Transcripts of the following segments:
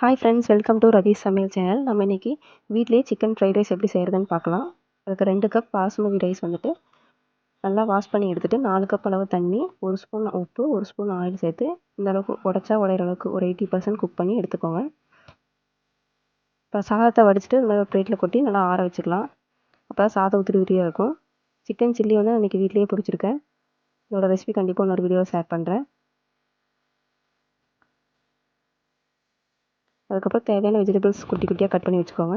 Hi friends welcome to Ratheesh சமையல் channel நம்ம இன்றைக்கி வீட்டிலேயே சிக்கன் ஃப்ரைட் ரைஸ் எப்படி செய்கிறதுன்னு பார்க்கலாம். அதுக்கு ரெண்டு கப் பாசுமதி ரைஸ் வந்துட்டு நல்லா வாஷ் பண்ணி எடுத்துகிட்டு நாலு கப் அளவு தண்ணி ஒரு ஸ்பூன் உப்பு ஒரு ஸ்பூன் ஆயில் சேர்த்து இந்த அளவுக்கு உடச்சா உடையிற அளவுக்கு ஒரு எயிட்டி பர்சன்ட் குக் பண்ணி எடுத்துக்கோங்க. இப்போ சாதத்தை வடிச்சிட்டு நல்லா ப்ளேட்டில் கொட்டி நல்லா ஆற வச்சுக்கலாம். அப்போ சாதம் உதிரி உதிரியாக இருக்கும். சிக்கன் சில்லி வந்து இன்றைக்கி வீட்லேயே பிடிச்சிருக்கேன் இதோட ரெசிபி கண்டிப்பாக இன்னொரு வீடியோ ஷேர் பண்ணுறேன் அதுக்கப்புறம் தேவையான வெஜிடபிள்ஸ் குட்டி குட்டியாக கட் பண்ணி வச்சுக்கோங்க.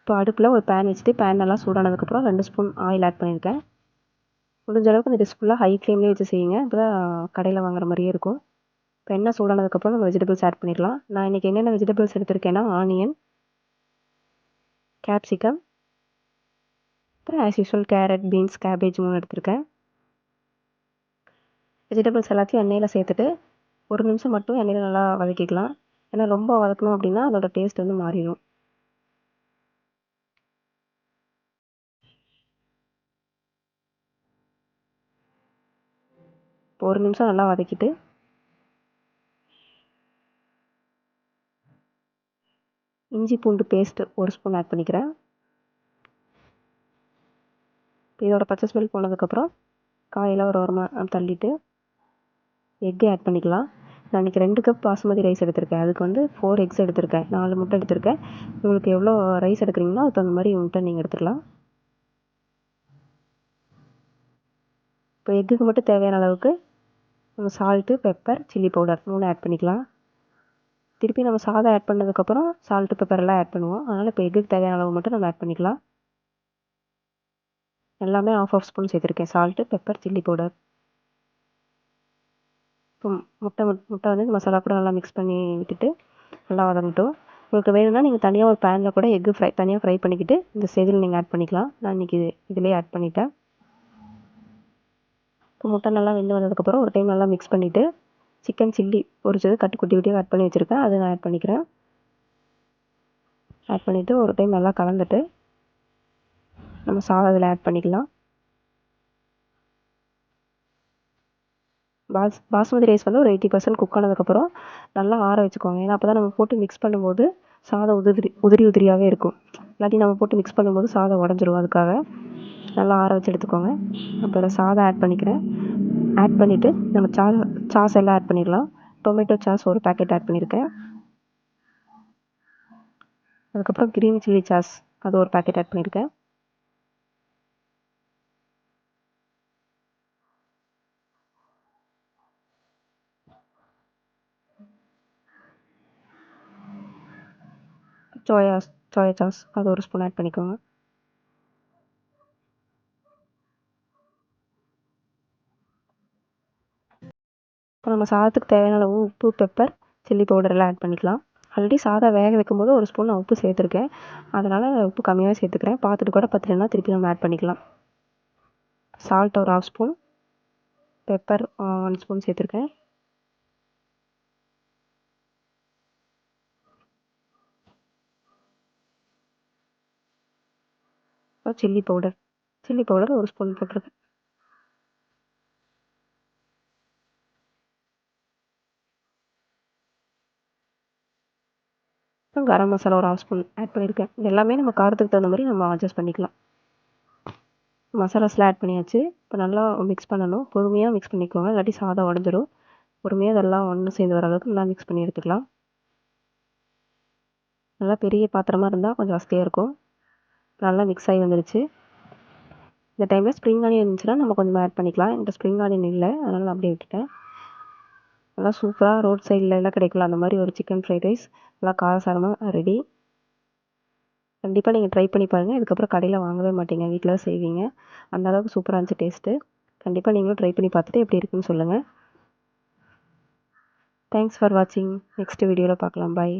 இப்போ அடுப்பில் ஒரு பேன் வச்சுட்டு பேன் நல்லா சூடானதுக்கப்புறம் ரெண்டு ஸ்பூன் ஆயில் ஆட் பண்ணியிருக்கேன். முடிஞ்ச அளவுக்கு இந்த டிஷ் ஃபுல்லாக ஹை ஃப்ளேம்லேயே வச்சு செய்யுங்க. இப்போ தான் கடையில் வாங்குற மாதிரியே இருக்கும். இப்போ எண்ணெய் சூடானதுக்கப்புறம் நம்ம வெஜிடபிள்ஸ் ஆட் பண்ணிடலாம். நான் இன்றைக்கி என்னென்ன வெஜிடபிள்ஸ் எடுத்திருக்கேன்னா ஆனியன் கேப்சிகம் அப்புறம் as usual carrot beans cabbage மூணு எடுத்திருக்கேன். வெஜிடபிள்ஸ் எல்லாத்தையும் எண்ணெயில் சேர்த்துட்டு ஒரு நிமிஷம் மட்டும் எண்ணெயில் நல்லா வதக்கிக்கலாம். ஏன்னா ரொம்ப வதக்கணும் அப்படின்னா அதோட டேஸ்ட் வந்து மாறிடும். ஒரு நிமிஷம் நல்லா வதக்கிட்டு இஞ்சி பூண்டு பேஸ்ட்டு ஒரு ஸ்பூன் ஆட் பண்ணிக்கிறேன். இதோட பச்சை ஸ்மெல் போனதுக்கப்புறம் காயெல்லாம் ஒரு ஓரமாக தள்ளிட்டு எக்கு ஆட் பண்ணிக்கலாம். நான் இன்றைக்கி ரெண்டு கப் பாஸ்மதி ரைஸ் எடுத்திருக்கேன். அதுக்கு வந்து ஃபோர் எக்ஸ் எடுத்திருக்கேன். நாலு முட்டை எடுத்திருக்கேன். உங்களுக்கு எவ்வளோ ரைஸ் எடுக்கிறீங்களோ அதுக்கு தகுந்த மாதிரி முட்டை நீங்கள் எடுத்துக்கலாம். இப்போ எக்குக்கு மட்டும் தேவையான அளவுக்கு நம்ம சால்ட்டு பெப்பர் சில்லி பவுடர் மூணு ஆட் பண்ணிக்கலாம். திருப்பி நம்ம சாதம் ஆட் பண்ணதுக்கப்புறம் சால்ட்டு பெப்பரெல்லாம் ஆட் பண்ணுவோம். அதனால் இப்போ எக்குக்கு தேவையான அளவு மட்டும் நம்ம ஆட் பண்ணிக்கலாம். எல்லாமே ஆஃப் ஆஃப் ஸ்பூன் சேர்த்துருக்கேன். சால்ட்டு பெப்பர் சில்லி பவுடர் முட்டை முட்டை வந்து மசாலா கூட நல்லா மிக்ஸ் பண்ணி விட்டுட்டு நல்லா வதங்கட்டும். உங்களுக்கு வேணும்னா நீங்கள் தனியாக ஒரு பேனில் கூட எக்கு ஃப்ரை தனியாக ஃப்ரை பண்ணிக்கிட்டு இந்த ஸ்டேஜில் நீங்கள் ஆட் பண்ணிக்கலாம். நான் இன்றைக்கி இது இதிலே ஆட் பண்ணிட்டேன். இப்போ முட்டை நல்லா வெந்து வந்ததுக்கப்புறம் ஒரு டைம் நல்லா மிக்ஸ் பண்ணிவிட்டு சிக்கன் சில்லி பொரிச்சது கட்டு குட்டி குட்டியாக ஆட் பண்ணி வச்சுருக்கேன். அதை நான் ஆட் பண்ணிக்கிறேன். ஆட் பண்ணிவிட்டு ஒரு டைம் நல்லா கலந்துட்டு நம்ம சாதம் இதில் ஆட் பண்ணிக்கலாம். பாஸ் பாஸ்மதி ரைஸ் வந்து ஒரு எயிட்டி பர்சன்ட் குக் ஆனதுக்கப்புறம் நல்லா ஆற வச்சுக்கோங்க. ஏன்னா அப்போ தான் நம்ம போட்டு மிக்ஸ் பண்ணும்போது சாதம் உதிரி உதிரி உதிரியாகவே இருக்கும். இல்லாட்டி நம்ம போட்டு மிக்ஸ் பண்ணும்போது சாதம் உடஞ்சிரும். அதுக்காக நல்லா ஆற வச்சு எடுத்துக்கோங்க. அப்புறம் சாதம் ஆட் பண்ணிக்கிறேன். ஆட் பண்ணிவிட்டு நம்ம சா சாஸ் எல்லாம் ஆட் பண்ணிடலாம். டொமேட்டோ சாஸ் ஒரு பேக்கெட் ஆட் பண்ணியிருக்கேன். அதுக்கப்புறம் க்ரீன் சில்லி சாஸ் அது ஒரு பேக்கெட் ஆட் பண்ணியிருக்கேன். சோயா சோயா சாஸ் அது ஒரு ஸ்பூன் ஆட் பண்ணிக்கோங்க இப்போ நம்ம சாதத்துக்கு தேவையான அளவு உப்பு பெப்பர் சில்லி பவுடரெல்லாம் ஆட் பண்ணிக்கலாம் ஆல்ரெடி சாதம் வேக வைக்கும்போது ஒரு ஸ்பூன் நான் உப்பு சேர்த்துருக்கேன் அதனால் உப்பு கம்மியாக சேர்த்துக்கிறேன் பார்த்துட்டு கூட பத்தலைன்னா திருப்பி நம்ம ஆட் பண்ணிக்கலாம் சால்ட் ஒரு half spoon pepper one spoon சேர்த்துருக்கேன் அப்புறம் சில்லி பவுடர் சில்லி பவுடர் ஒரு ஸ்பூன் போட்டிருக்கேன் அப்புறம் கரம் மசாலா ஒரு ஹாஃப் ஸ்பூன் ஆட் பண்ணியிருக்கேன் இது எல்லாமே நம்ம காரத்துக்கு தகுந்த மாதிரி நம்ம அட்ஜஸ்ட் பண்ணிக்கலாம். மசாலாஸ்லாம் ஆட் பண்ணியாச்சு. இப்போ நல்லா மிக்ஸ் பண்ணணும். பொறுமையாக மிக்ஸ் பண்ணிக்கோங்க. இல்லாட்டி சாதம் உடஞ்சிரும். பொறுமையாக இதெல்லாம் ஒன்று சேர்ந்து வர அளவுக்கு நல்லா மிக்ஸ் பண்ணி எடுத்துக்கலாம். நல்லா பெரிய பாத்திரமாக இருந்தால் கொஞ்சம் வசதியாக இருக்கும். நல்லா மிக்ஸ் ஆகி வந்துருச்சு. இந்த டைமில் ஸ்ப்ரிங் ஆனியன் இருந்துச்சுன்னா நம்ம கொஞ்சம் ஆட் பண்ணிக்கலாம். இந்த ஸ்ப்ரிங் ஆனியன் இல்லை. அதனால் அப்படியே விட்டுட்டேன். நல்லா சூப்பராக ரோட் சைடில் எல்லாம் கிடைக்கல. அந்த மாதிரி ஒரு சிக்கன் ஃப்ரைட் ரைஸ் நல்லா காரசாரமாக ரெடி கண்டிப்பாக நீங்கள் ட்ரை பண்ணி பாருங்கள் இதுக்கப்புறம் கடையில் வாங்கவே மாட்டீங்க. வீட்டில் தான் செய்வீங்க. அந்த அளவுக்கு சூப்பராக இருந்துச்சு டேஸ்ட்டு கண்டிப்பாக நீங்களும் ட்ரை பண்ணி பார்த்துட்டு எப்படி இருக்குன்னு சொல்லுங்கள் தேங்க்ஸ் ஃபார் வாட்சிங் நெக்ஸ்ட் வீடியோவில் பார்க்கலாம். பாய்